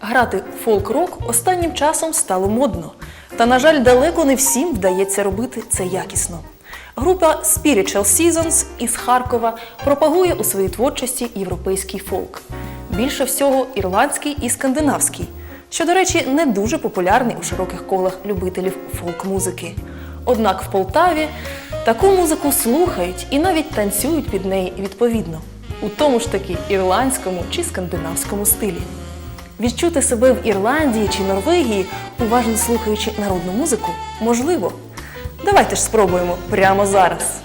Грати фолк-рок останнім часом стало модно. Та, на жаль, далеко не всім вдається робити це якісно. Група Spiritual Seasons із Харкова пропагує у своїй творчості європейський фолк. Більше всього ірландський і скандинавський, що, до речі, не дуже популярний у широких колах любителів фолк-музики. Однак в Полтаві таку музику слухають і навіть танцюють під неї відповідно, у тому ж таки ірландському чи скандинавському стилі. Відчути себе в Ірландії чи Норвегії, уважно слухаючи народну музику, можливо. Давайте ж спробуємо прямо зараз.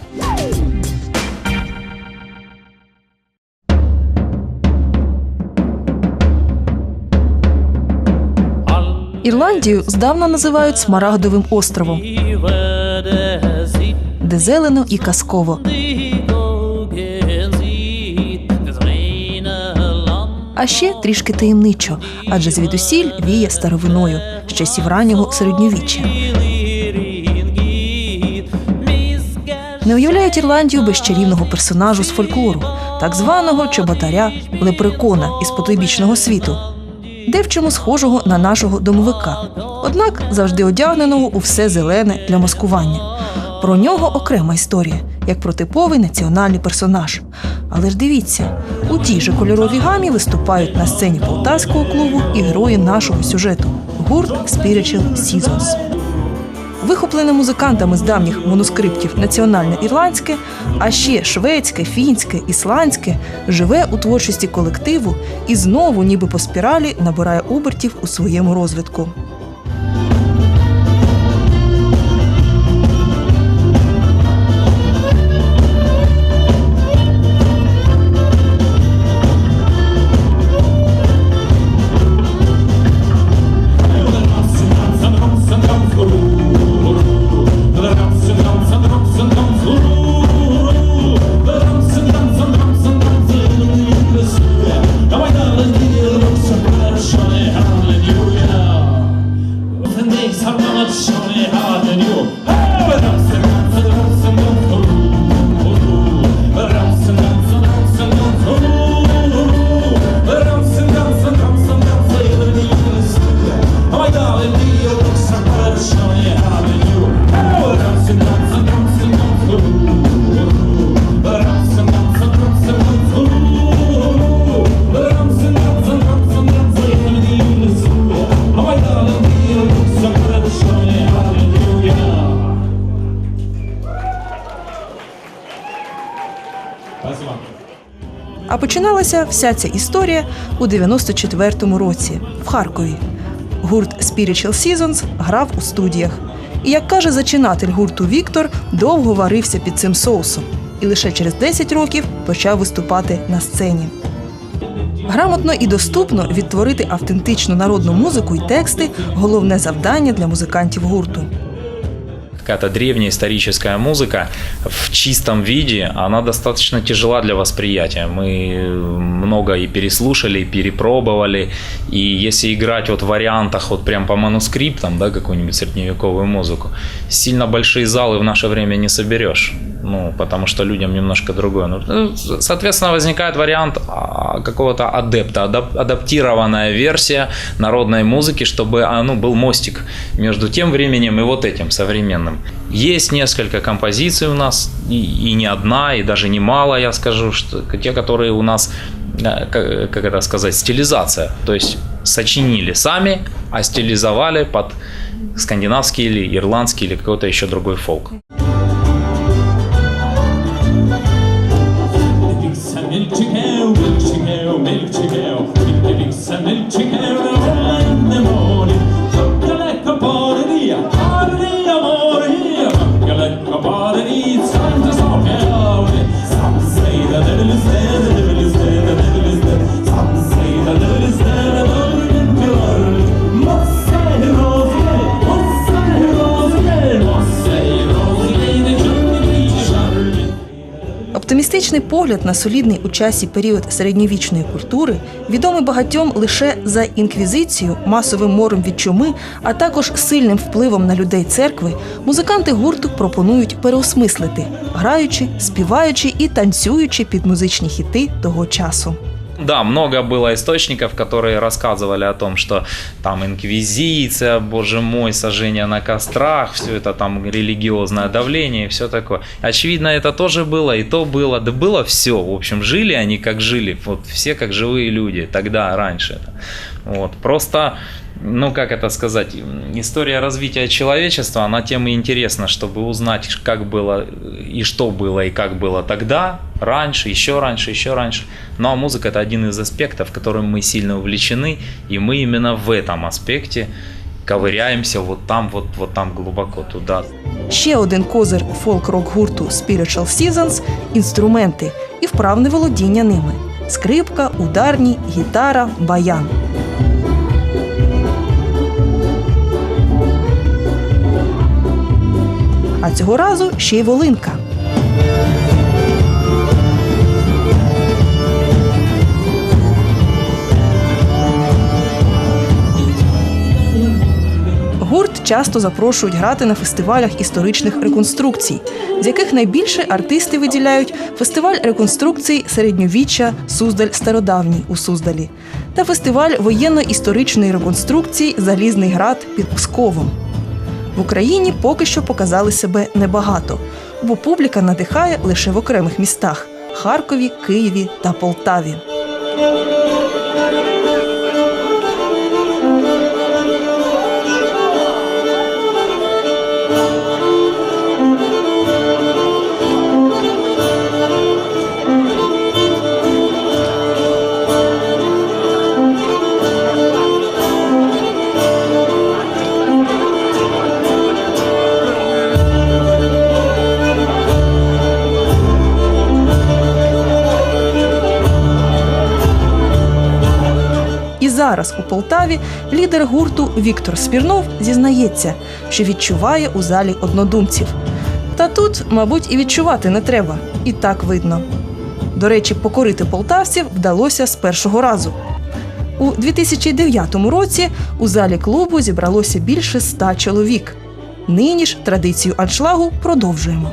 Ірландію здавна називають Смарагдовим островом, де зелено і казково. А ще трішки таємничо, адже звідусіль віє старовиною з часів раннього середньовіччя. Не уявляють Ірландію без чарівного персонажу з фольклору, так званого чоботаря лепрекона із потойбічного світу, де в чому схожого на нашого домовика, однак завжди одягненого у все зелене для маскування. Про нього окрема історія, як про типовий національний персонаж. Але ж дивіться, у тій же кольоровій гамі виступають на сцені полтавського клубу і герої нашого сюжету гурт Spiritual Seasons. Вихоплене музикантами з давніх манускриптів національне ірландське, а ще шведське, фінське, ісландське живе у творчості колективу і знову, ніби по спіралі, набирає обертів у своєму розвитку. А починалася вся ця історія у 94-му році в Харкові. Гурт Spiritual Seasons грав у студіях. І як каже зачинатель гурту Віктор, довго варився під цим соусом і лише через 10 років почав виступати на сцені. Грамотно і доступно відтворити автентичну народну музику і тексти головне завдання для музикантів гурту. Какая-то древняя историческая музыка в чистом виде, она достаточно тяжела для восприятия. Мы много и переслушали, и перепробовали. И если играть вот в вариантах вот прям по манускриптам, да, какую-нибудь средневековую музыку, сильно большие залы в наше время не соберешь. Ну, потому что людям немножко другое. Ну, соответственно, возникает вариант а, какого-то адепта, адап- адаптированная версия народной музыки, чтобы а, ну, был мостик между тем временем и вот этим современным. Есть несколько композиций у нас, и, и не одна, и даже немало, я скажу, что те, которые у нас, э, как, как это сказать, стилизация. То есть сочинили сами, а стилизовали под скандинавский или ирландский или какой-то еще другой фолк. understand погляд на солідний у часі період середньовічної культури відомий багатьом лише за інквізицію, масовим мором від чуми, а також сильним впливом на людей церкви, музиканти гурту пропонують переосмислити, граючи, співаючи і танцюючи під музичні хіти того часу. Да, много было источников, которые рассказывали о том, что там инквизиция, боже мой, сожжение на кострах, все это там религиозное давление и все такое. Очевидно, это тоже было, и то было, да было все. В общем, жили они как жили, вот все как живые люди тогда, раньше. Вот, просто ну, как это сказать, м, история развития человечества, она тем и интересна, чтобы узнать, как было и что было, и как было тогда, раньше, еще раньше, еще раньше. Ну, а музыка это один из аспектов, которым мы сильно увлечены, и мы именно в этом аспекте ковыряемся вот там, вот, вот там глубоко туда. Ще один козир фолк-рок гурту Spiritual Seasons – інструменти і вправне володіння ними: скрипка, ударні, гітара, баян. Цього разу ще й волинка. Гурт часто запрошують грати на фестивалях історичних реконструкцій, з яких найбільше артисти виділяють фестиваль реконструкцій середньовіччя Суздаль Стародавній у Суздалі та фестиваль воєнно-історичної реконструкції Залізний град під Псковом. Україні поки що показали себе небагато, бо публіка надихає лише в окремих містах Харкові, Києві та Полтаві. Зараз у Полтаві лідер гурту Віктор Смірнов зізнається, що відчуває у залі однодумців. Та тут, мабуть, і відчувати не треба, і так видно. До речі, покорити полтавців вдалося з першого разу. У 2009 році у залі клубу зібралося більше ста чоловік. Нині ж традицію аншлагу продовжуємо.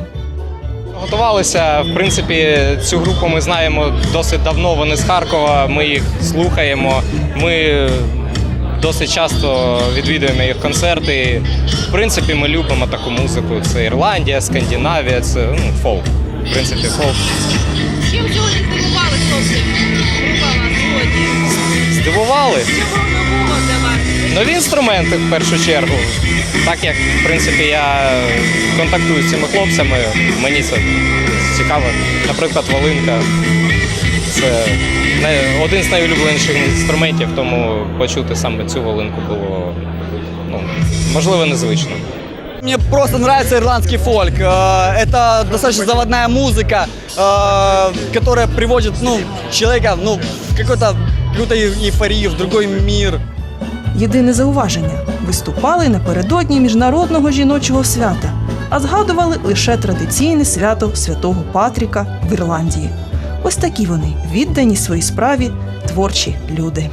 Готувалися. В принципі, цю групу ми знаємо досить давно. Вони з Харкова. Ми їх слухаємо. Ми досить часто відвідуємо їх концерти. В принципі, ми любимо таку музику. Це Ірландія, Скандинавія, це ну, фолк. В принципі, фолк. Чим сьогодні здивували хлопці? Група сьогодні. Здивували Нові інструменти в першу чергу. Так як в принципі я контактую з цими хлопцями, мені це цікаво. Наприклад, волинка це най- один з найулюбленіших інструментів, тому почути саме цю волинку було ну, можливо незвично. Мне просто нравится ирландский фольк. Э, Это достаточно заводная музыка, э, которая приводит ну, человека ну, в какой-то какую-то эйфорию, в другой мир. Єдине зауваження виступали напередодні міжнародного жіночого свята, а згадували лише традиційне свято святого Патріка в Ірландії. Ось такі вони віддані своїй справі творчі люди.